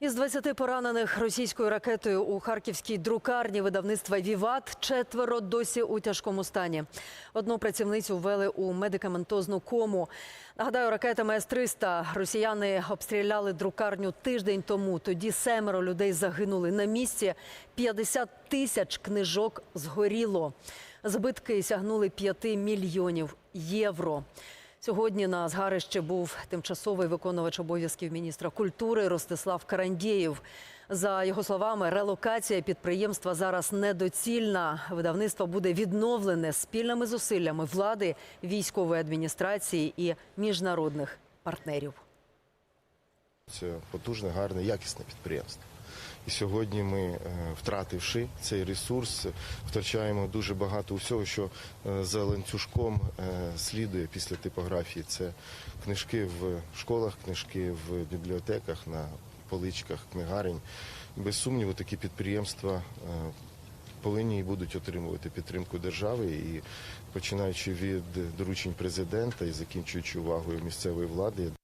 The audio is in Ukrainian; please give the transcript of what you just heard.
Із 20 поранених російською ракетою у харківській друкарні видавництва Віват четверо досі у тяжкому стані. Одну працівницю ввели у медикаментозну кому. Нагадаю, ракетами С-300 росіяни обстріляли друкарню тиждень тому. Тоді семеро людей загинули на місці. 50 тисяч книжок згоріло. Збитки сягнули 5 мільйонів євро. Сьогодні на згарище був тимчасовий виконувач обов'язків міністра культури Ростислав Карандєєв. За його словами, релокація підприємства зараз недоцільна. Видавництво буде відновлене спільними зусиллями влади, військової адміністрації і міжнародних партнерів. Це потужне, гарне, якісне підприємство. І сьогодні ми, е, втративши цей ресурс, втрачаємо дуже багато усього, що е, за ланцюжком е, слідує після типографії. Це книжки в школах, книжки в бібліотеках, на поличках книгарень. Без сумніву, такі підприємства повинні і будуть отримувати підтримку держави і починаючи від доручень президента і закінчуючи увагою місцевої влади.